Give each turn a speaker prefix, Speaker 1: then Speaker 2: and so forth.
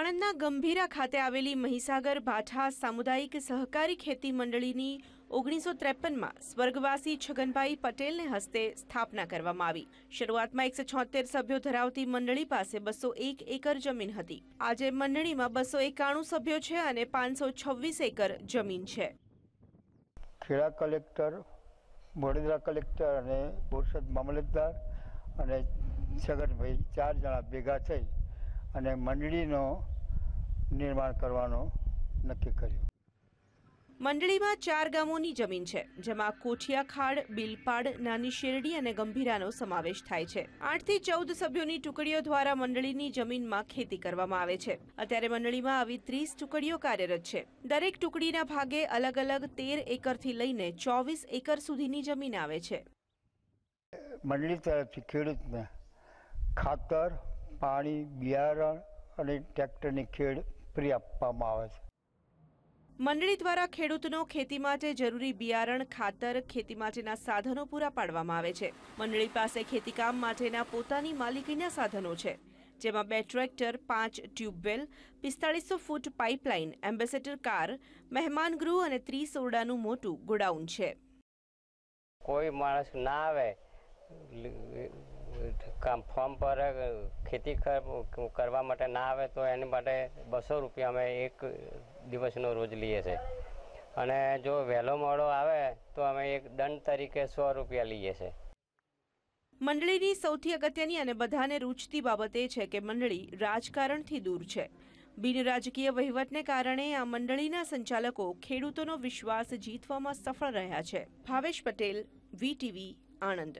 Speaker 1: આણંદના ગંભીરા ખાતે આવેલી મહીસાગર ભાઠા સામુદાયિક સહકારી ખેતી મંડળીની ઓગણીસો ત્રેપનમાં સ્વર્ગવાસી છગનભાઈ પટેલને હસ્તે સ્થાપના કરવામાં આવી. શરૂઆતમાં એકસો છોતેર સભ્યો ધરાવતી મંડળી પાસે બસો એક એકર જમીન હતી. આજે મંડળીમાં બસો એકાણું સભ્યો છે અને પાંચસો છવ્વીસ એકર જમીન છે.
Speaker 2: ખેડા કલેક્ટર, વડોદરા કલેક્ટર અને બોરસદ મામલતદાર અને છગનભાઈ ચાર જણા ભેગા થઈ અને મંડળીનો નિર્માણ કરવાનો નક્કી કર્યું.
Speaker 1: મંડળીમાં ચાર ગામોની જમીન છે જેમાં કોઠિયા ખાડ બિલપાડ નાની શેરડી અને ગંભીરાનો સમાવેશ થાય છે. આઠથી ચૌદ સભ્યોની ટુકડીઓ દ્વારા મંડળીની જમીનમાં ખેતી કરવામાં આવે છે. અત્યારે મંડળીમાં આવી ત્રીસ ટુકડીઓ કાર્યરત છે. દરેક ટુકડીના ભાગે અલગ અલગ તેર એકરથી લઈને ચોવીસ એકર સુધીની જમીન આવે છે.
Speaker 2: મંડળી તરફથી ખેડૂતને ખાતર પાણી બિયારણ અને ટ્રેક્ટરની ખેડ ફ્રી આપવામાં આવે છે.
Speaker 1: મંડળી દ્વારા ખેડૂતનો ખેતી માટે જરૂરી બિયારણ ખાતર ખેતી માટેના સાધનો પૂરા પાડવામાં આવે છે. મંડળી પાસે ખેતીકામ માટેના પોતાની માલિકીના સાધનો છે જેમાં બે ટ્રેક્ટર પાંચ ટ્યુબવેલ પિસ્તાળીસો ફૂટ પાઇપલાઇન એમ્બેસેડર કાર મહેમાન ગૃહ અને ત્રીસ ઓરડાનું મોટું ગોડાઉન છે.
Speaker 3: કોઈ માણસ ના આવે કામ ફોર્મ પર ખેતી કરવા માટે ના આવે તો એની માટે બસો રૂપિયા અમે એક દિવસનો રોજ લઈએ છીએ અને જો વહેલો મોડો આવે તો અમે એક દંડ તરીકે સો રૂપિયા લઈએ છીએ
Speaker 1: મંડળીની સૌથી અગત્યની અને બધાને રૂચતી બાબત એ છે કે મંડળી રાજકારણથી દૂર છે. બિનરાજકીય વહીવટને કારણે આ મંડળીના સંચાલકો ખેડૂતોનો વિશ્વાસ જીતવામાં સફળ રહ્યા છે. ભાવેશ પટેલ વીટીવી આણંદ.